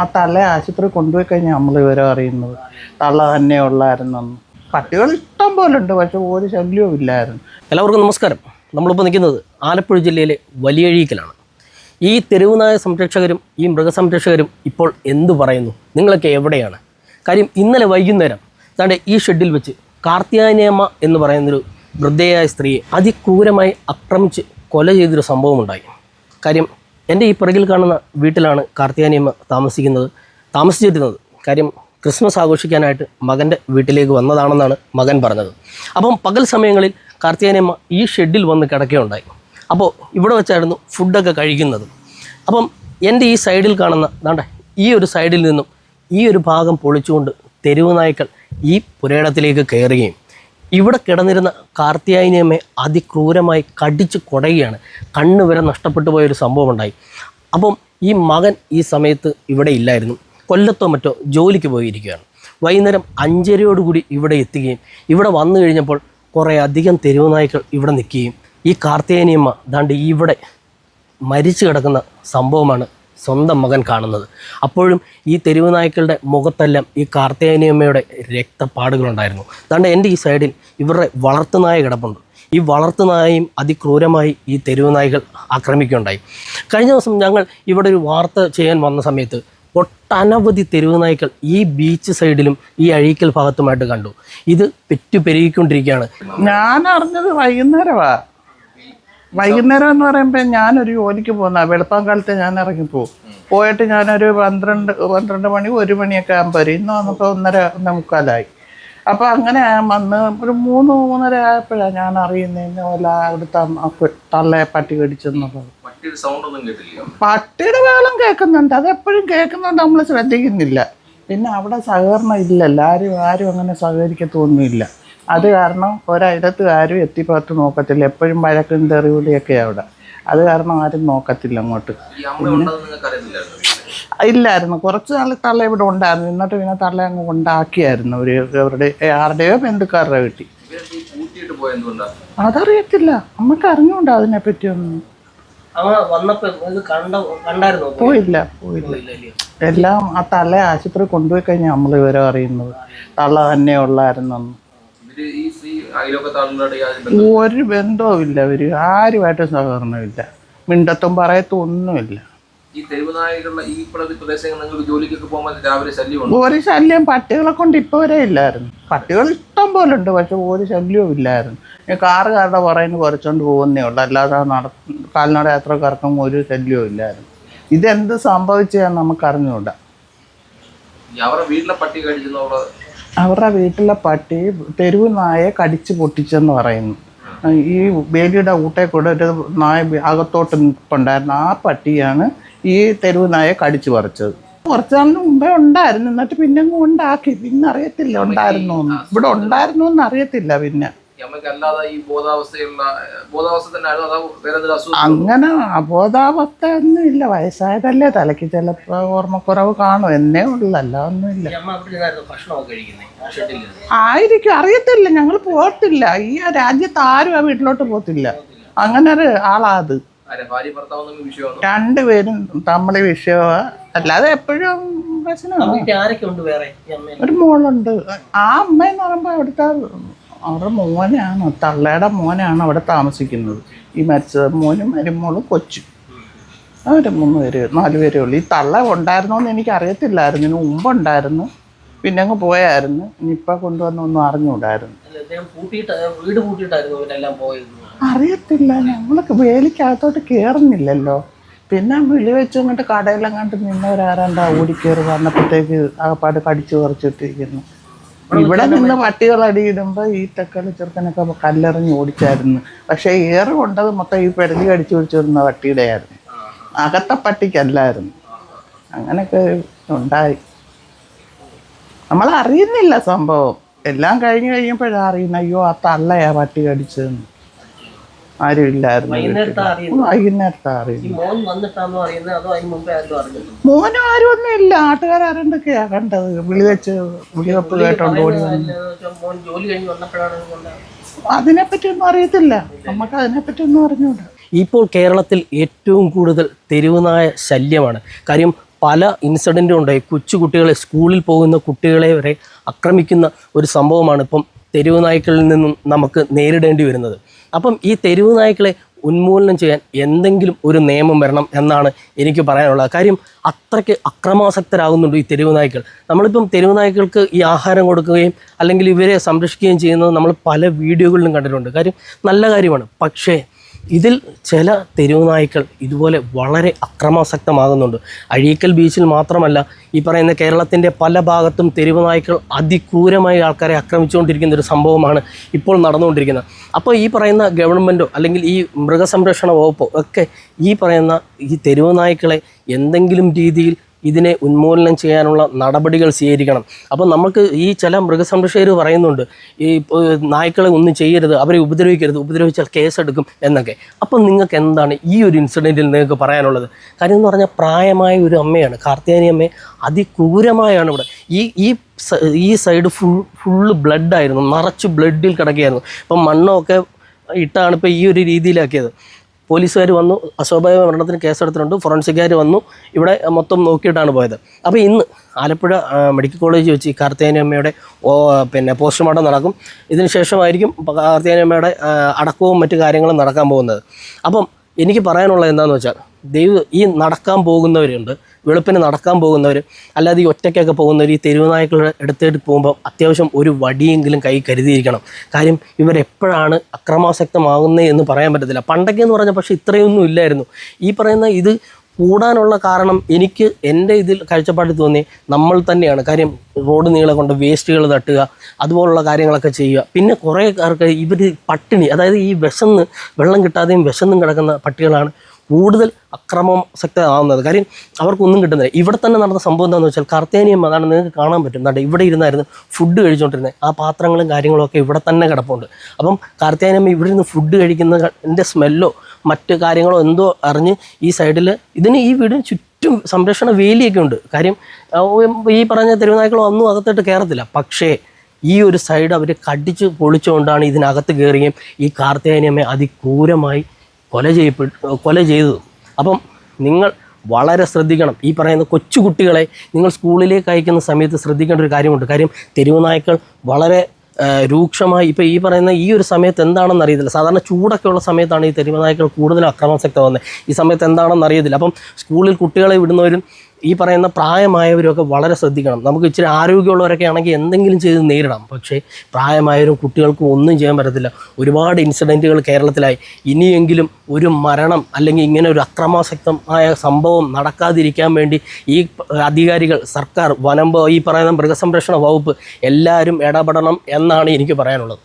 ആ തള്ള ആശുപത്രി കൊണ്ടുപോയി കഴിഞ്ഞാൽ നമ്മൾ വിവരം അറിയുന്നത്. തള്ള തന്നെ ഉള്ളായിരുന്നെന്ന്. പട്ടികൾ ഇഷ്ടം പോലെ ഉണ്ട് പക്ഷെ ഒരു ശല്യവും ഇല്ലായിരുന്നു. എല്ലാവർക്കും നമസ്കാരം. നമ്മളിപ്പോൾ നിൽക്കുന്നത് ആലപ്പുഴ ജില്ലയിലെ വലിയഴീക്കലാണ്. ഈ തെരുവുനായ സംരക്ഷകരും ഈ മൃഗസംരക്ഷകരും ഇപ്പോൾ എന്തു പറയുന്നു? നിങ്ങളൊക്കെ എവിടെയാണ്? കാര്യം ഇന്നലെ വൈകുന്നേരം താണ്ടെ ഈ ഷെഡിൽ വെച്ച് കാർത്തിയാനിയമ്മ എന്ന് പറയുന്നൊരു വൃദ്ധയായ സ്ത്രീയെ അതിക്രൂരമായി ആക്രമിച്ച് കൊല ചെയ്തൊരു സംഭവമുണ്ടായി. കാര്യം എന്റെ ഈ പിറകിൽ കാണുന്ന വീട്ടിലാണ് കാർത്തിയാനിയമ്മ താമസിക്കുന്നത് താമസിച്ചിരുന്നത്. കാര്യം ക്രിസ്മസ് ആഘോഷിക്കാനായിട്ട് മകന്റെ വീട്ടിലേക്ക് വന്നതാണെന്നാണ് മകൻ പറഞ്ഞത്. അപ്പം പകൽ സമയങ്ങളിൽ കാർത്തിയാനിയമ്മ ഈ ഷെഡിൽ വന്ന് കിടക്കുകയുണ്ടായി. അപ്പോൾ ഇവിടെ വെച്ചായിരുന്നു ഫുഡൊക്കെ കഴിക്കുന്നത്. അപ്പം എന്റെ ഈ സൈഡിൽ കാണുന്ന ദാണ്ട ഈ ഒരു സൈഡിൽ നിന്നും ഈ ഒരു ഭാഗം പൊളിച്ചുകൊണ്ട് തെരുവ് നായ്ക്കൾ ഈ പുരയിടത്തിലേക്ക് കയറുകയും ഇവിടെ കിടന്നിരുന്ന കാർത്തിയായനിയമ്മയെ അതിക്രൂരമായി കടിച്ച് കുടയുകയാണ്. കണ്ണ് വരെ നഷ്ടപ്പെട്ടു പോയൊരു സംഭവം ഉണ്ടായി അപ്പം ഈ മകൻ ഈ സമയത്ത് ഇവിടെ ഇല്ലായിരുന്നു. കൊല്ലത്തോ മറ്റോ ജോലിക്ക് പോയിരിക്കുകയാണ്. വൈകുന്നേരം അഞ്ചരയോടുകൂടി ഇവിടെ എത്തുകയും ഇവിടെ വന്നു കഴിഞ്ഞപ്പോൾ കുറേ അധികം തെരുവ് നായ്ക്കൾ ഇവിടെ നിൽക്കുകയും ഈ കാർത്തിയനിയമ്മ ദാണ്ട് ഇവിടെ മരിച്ചു കിടക്കുന്ന സംഭവമാണ് സ്വന്തം മകൻ കാണുന്നത്. അപ്പോഴും ഈ തെരുവ് നായ്ക്കളുടെ മുഖത്തെല്ലാം ഈ കാർത്തിയാനിയമ്മയുടെ രക്തപ്പാടുകളുണ്ടായിരുന്നു. അതുകൊണ്ട് എന്റെ ഈ സൈഡിൽ ഇവരുടെ വളർത്തുനായ കിടപ്പുണ്ട്. ഈ വളർത്തുനായയും അതിക്രൂരമായി ഈ തെരുവ് നായ്കൾ ആക്രമിക്കുകയുണ്ടായി. കഴിഞ്ഞ ദിവസം ഞങ്ങൾ ഇവിടെ ഒരു വാർത്ത ചെയ്യാൻ വന്ന സമയത്ത് ഒട്ടനവധി തെരുവ് നായ്ക്കൾ ഈ ബീച്ച് സൈഡിലും ഈ അഴീക്കൽ ഭാഗത്തുമായിട്ട് കണ്ടു. ഇത് പെറ്റു പെരുകിക്കൊണ്ടിരിക്കുകയാണ് ഞാൻ അറിഞ്ഞത് വൈകുന്നേരമാ വൈകുന്നേരം എന്ന് പറയുമ്പോൾ ഞാനൊരു ജോലിക്ക് പോകുന്ന വെളുപ്പം കാലത്ത് ഞാൻ ഇറങ്ങി പോകും. പോയിട്ട് ഞാനൊരു പന്ത്രണ്ട് പന്ത്രണ്ട് മണി ഒരു മണിയൊക്കെ ആകുമ്പോൾ വരും. ഇന്ന് വന്നപ്പോൾ ഒന്നര ഒന്നേ മുക്കാലായി. അപ്പോൾ അങ്ങനെ വന്ന് ഒരു മൂന്ന് മൂന്നര ആയപ്പോഴാണ് ഞാൻ അറിയുന്നതിന് പോലെ അവിടുത്തെ അമ്മ പെ- തള്ളയെ പട്ടി കടിച്ചെന്നുള്ളത് പട്ടിയുടെ വേളം കേൾക്കുന്നുണ്ട്. അതെപ്പോഴും കേൾക്കുന്നുണ്ട്. നമ്മൾ ശ്രദ്ധിക്കുന്നില്ല. പിന്നെ അവിടെ സഹകരണം ഇല്ലല്ലോ. ആരും ആരും അങ്ങനെ സഹകരിക്കത്തൊന്നുമില്ല. അത് കാരണം ഒരിടത്ത് ആരും എത്തിപ്പത്ത് നോക്കത്തില്ല. എപ്പോഴും വഴക്കും തെറിവിളിയൊക്കെ അവിടെ. അത് കാരണം ആരും നോക്കത്തില്ല അങ്ങോട്ട്. ഇല്ലായിരുന്നു. കുറച്ച് നാൾ തള്ള ഇവിടെ ഉണ്ടായിരുന്നു. എന്നിട്ട് പിന്നെ തള്ള അങ്ങ് ഉണ്ടാക്കിയായിരുന്നു ഒരു അവരുടെ ആരുടെയോ ബന്ധുക്കാരുടെ കിട്ടി അതറിയത്തില്ല. നമുക്ക് അറിഞ്ഞുകൂടാ അതിനെ പറ്റിയൊന്നും അവ വന്നപ്പോൾ കണ്ട കണ്ടായിരുന്നോ? പോയില്ല പോയില്ല. എല്ലാം ആ തള്ള ആശുപത്രി കൊണ്ടുപോയി കഴിഞ്ഞാൽ നമ്മൾ വിവരം അറിയുന്നത്. തള്ള തന്നെ ഉള്ളായിരുന്നെന്ന് ഇവർ ഈ സ്ത്രീ അയലോക്കത്തെ ആളുകളുടെ യാതൊരു ബന്ധവും ഒരു ബന്ധവും ഇല്ല അവർ ആരുമായിട്ടും സഹകരണമില്ല മിണ്ടത്തും പറയത്തും ഒന്നുമില്ല. ഈ ഈ ജോലിക്കൊക്കെ പോകുമ്പോൾ രാവിലെ ശല്യമുണ്ട്? ഒരു ശല്യം പട്ടികളെ കൊണ്ട് ഇപ്പോൾ വരെ ഇല്ലായിരുന്നു. പട്ടികൾ ഇഷ്ടം പോലെ ഉണ്ട് പക്ഷെ ഒരു ശല്യവും ഇല്ലായിരുന്നു. ഞാൻ കാറുകാരുടെ പറയുന്നത് കുറച്ചുകൊണ്ട് പോകുന്നേ ഉള്ളൂ. അല്ലാതെ നട കാൽനട യാത്രക്കാർക്കും ഒരു ശല്യവും ഇല്ലായിരുന്നു. ഇതെന്ത് സംഭവിച്ചാൽ നമുക്ക് അറിഞ്ഞുകൂടാ അവരുടെ വീട്ടിലെ പട്ടി കടിച്ചെന്നുള്ള അവരുടെ വീട്ടിലെ പട്ടി തെരുവ് നായെ കടിച്ച് പൊട്ടിച്ചെന്ന് പറയുന്നു. ഈ വേലിയുടെ ഊട്ടേ കൂടെ ഒരു നായ അകത്തോട്ട് നിൽപ്പുണ്ടായിരുന്നു ആ പട്ടിയാണ് ഈ തെരുവ് നായെ കടിച്ചു പറിച്ചത്. കുറച്ച് നാളിന് മുമ്പേ ഉണ്ടായിരുന്നു. എന്നിട്ട് പിന്നെ ഉണ്ടാക്കി. പിന്നെ അറിയത്തില്ല ഉണ്ടായിരുന്നു ഇവിടെ ഉണ്ടായിരുന്നു എന്ന് അറിയത്തില്ല പിന്നെ. അങ്ങനെ അബോധാവസ്ഥ ഒന്നും ഇല്ല. വയസ്സായതല്ലേ തലയ്ക്ക് ചിലപ്പോൾ ഓർമ്മക്കുറവ് കാണും. എന്നേ ഉള്ളു. അല്ല ഒന്നുമില്ല അമ്മ അവിടെ ഇരുന്നായിരുന്നു ഭക്ഷണമൊക്കെ കഴിക്കുന്നത് ആ ഷെഡിൽ ആയിരിക്കും. അറിയത്തില്ല. ഞങ്ങൾ പോകത്തില്ല. ഈ രാജ്യത്ത് ആരും ആ വീട്ടിലോട്ട് പോകത്തില്ല. അങ്ങനെ ഒരു ആളാ അത്. ആരെ? ഭാര്യ ഭർത്താവ് തമ്മിൽ വിഷയമാണ്? രണ്ടുപേരും തമ്മിൽ വിഷയമാ അല്ലാതെ എപ്പോഴും പ്രശ്നമാണ് ഒരു മോളുണ്ട്. ആ അമ്മ എന്ന് പറയുമ്പോ അവിടുത്തെ അവരുടെ മോനാണ് തള്ളയുടെ മോനാണ് അവിടെ താമസിക്കുന്നത്. ഈ മരിച്ച മോനും മരുമോളും കൊച്ചു. അവർ മൂന്ന് പേര് നാല് പേരേ ഉള്ളൂ. ഈ തള്ള ഉണ്ടായിരുന്നോ എന്ന് എനിക്ക് അറിയത്തില്ലായിരുന്നു ഇതിന് മുമ്പ് ഉണ്ടായിരുന്നു പിന്നെ അങ്ങ് പോയായിരുന്നു ഇനിയിപ്പോൾ കൊണ്ടുവന്നൊന്നും അറിഞ്ഞുകൂടായിരുന്നു അറിയത്തില്ല. ഞങ്ങൾക്ക് വേലിക്കകത്തോട്ട് കയറുന്നില്ലല്ലോ പിന്നെ വിളി വെച്ച് അങ്ങോട്ട് കടയിലങ്ങാണ്ട് നിന്നവരാരാണ്ടാ ഓടിക്കയറി വന്നപ്പോഴത്തേക്ക് ആകപ്പാട് കടിച്ചു പറിച്ചിട്ടിരിക്കുന്നു ഇവിടെ നിന്ന് പട്ടികൾ അടിയിടുമ്പോ ഈ തക്കാളി ചെറുക്കനൊക്കെ കല്ലെറിഞ്ഞ് ഓടിച്ചായിരുന്നു. പക്ഷെ ഏറെ കൊണ്ടത് മൊത്തം ഈ പെടലി കടിച്ചു പിടിച്ചിരുന്ന പട്ടിയുടെ ആയിരുന്നു അകത്തെ പട്ടിക്കല്ലായിരുന്നു. അങ്ങനെയൊക്കെ ഉണ്ടായി. നമ്മൾ അറിയുന്നില്ല സംഭവം. എല്ലാം കഴിഞ്ഞു കഴിയുമ്പോഴാണ് അറിയുന്നത് അയ്യോ ആ തള്ളയാ പട്ടി കടിച്ചതെന്ന്. ആരും ഇല്ലായിരുന്നു വൈകുന്നേരത്തെ അറിഞ്ഞിട്ടുണ്ടോ മോനും ആരും ഒന്നും ഇല്ല ആട്ടുകാരാരണ്ടൊക്കെയാ കണ്ടത്. വിളി വെച്ച് വിളിവെപ്പ് കേട്ടോണ്ട് ഓടി വന്നു. മോൻ ജോലി വന്നപ്പോഴാണ് ഇത് അതിനെപ്പറ്റി ഒന്നും അറിയത്തില്ല. നമുക്ക് അതിനെപ്പറ്റി ഒന്നും അറിഞ്ഞൂടാ. ഇപ്പോൾ കേരളത്തിൽ ഏറ്റവും കൂടുതൽ തെരുവുനായ ശല്യമാണ്. കാര്യം പല ഇൻസിഡന്റും ഉണ്ടായി കൊച്ചുകുട്ടികളെ സ്കൂളിൽ പോകുന്ന കുട്ടികളെ വരെ ആക്രമിക്കുന്ന ഒരു സംഭവമാണ് ഇപ്പം തെരുവ് നായ്ക്കളിൽ നിന്നും നമുക്ക് നേരിടേണ്ടി വരുന്നത്. അപ്പം ഈ തെരുവ് നായ്ക്കളെ ഉന്മൂലനം ചെയ്യാൻ എന്തെങ്കിലും ഒരു നിയമം വരണം എന്നാണ് എനിക്ക് പറയാനുള്ളത്. കാര്യം അത്രയ്ക്ക് അക്രമാസക്തരാകുന്നുണ്ട് ഈ തെരുവ് നായ്ക്കൾ. നമ്മളിപ്പം തെരുവ് നായ്ക്കൾക്ക് ഈ ആഹാരം കൊടുക്കുകയും അല്ലെങ്കിൽ ഇവരെ സംരക്ഷിക്കുകയും ചെയ്യുന്നത് നമ്മൾ പല വീഡിയോകളിലും കണ്ടിട്ടുണ്ട്. കാര്യം നല്ല കാര്യമാണ്. പക്ഷേ ഇതിൽ ചില തെരുവ് നായ്ക്കൾ ഇതുപോലെ വളരെ അക്രമാസക്തമാകുന്നുണ്ട്. അഴീക്കൽ ബീച്ചിൽ മാത്രമല്ല ഈ പറയുന്ന കേരളത്തിന്റെ പല ഭാഗത്തും തെരുവ് നായ്ക്കൾ അതിക്രൂരമായി ആൾക്കാരെ ആക്രമിച്ചുകൊണ്ടിരിക്കുന്ന ഒരു സംഭവമാണ് ഇപ്പോൾ നടന്നുകൊണ്ടിരിക്കുന്നത്. അപ്പോൾ ഈ പറയുന്ന ഗവൺമെന്റോ അല്ലെങ്കിൽ ഈ മൃഗസംരക്ഷണ വകുപ്പോ ഒക്കെ ഈ പറയുന്ന ഈ തെരുവ് നായ്ക്കളെ എന്തെങ്കിലും രീതിയിൽ ഇതിനെ ഉന്മൂലനം ചെയ്യാനുള്ള നടപടികൾ സ്വീകരിക്കണം. അപ്പോൾ നമുക്ക് ഈ ചില മൃഗസംരക്ഷകർ പറയുന്നുണ്ട് ഈ നായ്ക്കളെ ഒന്നും ചെയ്യരുത് അവരെ ഉപദ്രവിക്കരുത് ഉപദ്രവിച്ചാൽ കേസെടുക്കും എന്നൊക്കെ. അപ്പം നിങ്ങൾക്ക് എന്താണ് ഈ ഒരു ഇൻസിഡന്റിൽ നിങ്ങൾക്ക് പറയാനുള്ളത്? കാര്യം എന്ന് പറഞ്ഞാൽ പ്രായമായ ഒരു അമ്മയാണ് കാർത്തിയാനി അമ്മയെ അതിക്രൂരമായാണ് ഇവിടെ. ഈ ഈ ഈ സൈഡ് ഫുൾ ഫുള്ള് ബ്ലഡായിരുന്നു നിറച്ച് ബ്ലഡിൽ കിടക്കുകയായിരുന്നു. ഇപ്പം മണ്ണൊക്കെ ഇട്ടാണ് ഇപ്പോൾ ഈ ഒരു രീതിയിലാക്കിയത്. പോലീസുകാർ വന്നു അസ്വാഭാവിക മരണത്തിന് കേസെടുത്തിട്ടുണ്ട് ഫോറൻസിക്കാർ വന്നു ഇവിടെ മൊത്തം നോക്കിയിട്ടാണ് പോയത്. അപ്പോൾ ഇന്ന് ആലപ്പുഴ മെഡിക്കൽ കോളേജ് വെച്ച് ഈ കാർത്തിയാനി അമ്മയുടെ പിന്നെ പോസ്റ്റ്മോർട്ടം നടക്കും. ഇതിന് ശേഷമായിരിക്കും അമ്മയുടെ അടക്കവും മറ്റു കാര്യങ്ങളും നടക്കാൻ പോകുന്നത്. അപ്പം എനിക്ക് പറയാനുള്ളത് എന്താണെന്ന് വെച്ചാൽ ദൈവം ഈ നടക്കാൻ പോകുന്നവരുണ്ട്. വെളുപ്പിന് നടക്കാൻ പോകുന്നവർ അല്ലാതെ ഈ ഒറ്റയ്ക്കൊക്കെ പോകുന്നവർ ഈ തെരുവുനായ്ക്കളുടെ അടുത്തേക്ക് പോകുമ്പോൾ അത്യാവശ്യം ഒരു വടിയെങ്കിലും കൈ കരുതിയിരിക്കണം. കാര്യം ഇവരെപ്പോഴാണ് അക്രമാസക്തമാകുന്നത് എന്ന് പറയാൻ പറ്റത്തില്ല. പണ്ടൊക്കെ എന്ന് പറഞ്ഞാൽ പക്ഷേ ഇത്രയൊന്നും ഇല്ലായിരുന്നു. ഈ പറയുന്ന ഇത് കൂടാനുള്ള കാരണം എനിക്ക് എന്റെ ഇതിൽ കാഴ്ചപ്പാട്ടിൽ തോന്നി നമ്മൾ തന്നെയാണ്. കാര്യം റോഡ് നീളെ കൊണ്ട് വേസ്റ്റുകൾ തട്ടുക അതുപോലുള്ള കാര്യങ്ങളൊക്കെ ചെയ്യുക. പിന്നെ കുറേ പേർക്ക് ഇവർ പട്ടിണി അതായത് ഈ വിശന്ന് വെള്ളം കിട്ടാതെയും വിശന്നും കിടക്കുന്ന പട്ടികളാണ് കൂടുതൽ അക്രമം അക്രമാസക്തമാവുന്നത് കാര്യം അവർക്കൊന്നും കിട്ടുന്നില്ല. ഇവിടെ തന്നെ നടന്ന സംഭവം എന്താണെന്ന് വെച്ചാൽ കർത്തേനിയം അതാണ് നിങ്ങൾക്ക് കാണാൻ പറ്റും. എന്താ ഇവിടെ ഇരുന്നായിരുന്നു ഫുഡ് കഴിച്ചുകൊണ്ടിരുന്നത്. ആ പാത്രങ്ങളും കാര്യങ്ങളും ഒക്കെ ഇവിടെ തന്നെ കിടപ്പുണ്ട്. അപ്പം കർത്തേനിയം ഇവിടെ നിന്ന് ഫുഡ് കഴിക്കുന്നതിന്റെ സ്മെല്ലോ മറ്റ് കാര്യങ്ങളോ എന്തോ അറിഞ്ഞ് ഈ സൈഡിൽ ഇതിന് ഈ വീടിന് ചുറ്റും സംരക്ഷണ വേലിയൊക്കെ ഉണ്ട്. കാര്യം ഈ പറഞ്ഞ തെരുവുനായ്ക്കളോ ഒന്നും അകത്തോട്ട് കയറത്തില്ല പക്ഷേ ഈ ഒരു സൈഡ് അവർ കടിച്ച് പൊളിച്ചുകൊണ്ടാണ് ഇതിനകത്ത് കയറുകയും ഈ കാർത്തേനിയമ്മയെ അതിക്രൂരമായി കൊല ചെയ്യപ്പെട്ട് കൊല ചെയ്തത് അപ്പം നിങ്ങൾ വളരെ ശ്രദ്ധിക്കണം. ഈ പറയുന്ന കൊച്ചുകുട്ടികളെ നിങ്ങൾ സ്കൂളിലേക്ക് അയക്കുന്ന സമയത്ത് ശ്രദ്ധിക്കേണ്ട ഒരു കാര്യമുണ്ട്. കാര്യം തെരുവ് നായ്ക്കൾ വളരെ രൂക്ഷമായി ഇപ്പോൾ ഈ പറയുന്ന ഈ ഒരു സമയത്ത് എന്താണെന്ന് അറിയത്തില്ല. സാധാരണ ചൂടൊക്കെ ഉള്ള സമയത്താണ് ഈ തെരുവ് നായ്ക്കൾ കൂടുതൽ അക്രമാസക്തമാകുന്നത് ഈ സമയത്ത് എന്താണെന്ന് അറിയത്തില്ല. അപ്പം സ്കൂളിൽ കുട്ടികളെ വിടുന്നവരും ഈ പറയുന്ന പ്രായമായവരൊക്കെ വളരെ ശ്രദ്ധിക്കണം. നമുക്ക് ഇച്ചിരി ആരോഗ്യമുള്ളവരൊക്കെ ആണെങ്കിൽ എന്തെങ്കിലും ചെയ്ത് നേരിടാം. പക്ഷേ പ്രായമായവരും കുട്ടികൾക്കും ഒന്നും ചെയ്യാൻ പറ്റത്തില്ല. ഒരുപാട് ഇൻസിഡന്റുകൾ കേരളത്തിലായി. ഇനിയെങ്കിലും ഒരു മരണം അല്ലെങ്കിൽ ഇങ്ങനെ ഒരു അക്രമാസക്തമായ സംഭവം നടക്കാതിരിക്കാൻ വേണ്ടി ഈ അധികാരികൾ സർക്കാർ വനം ഈ പറയുന്ന മൃഗസംരക്ഷണ വകുപ്പ് എല്ലാവരും ഇടപെടണം എന്നാണ് എനിക്ക് പറയാനുള്ളത്.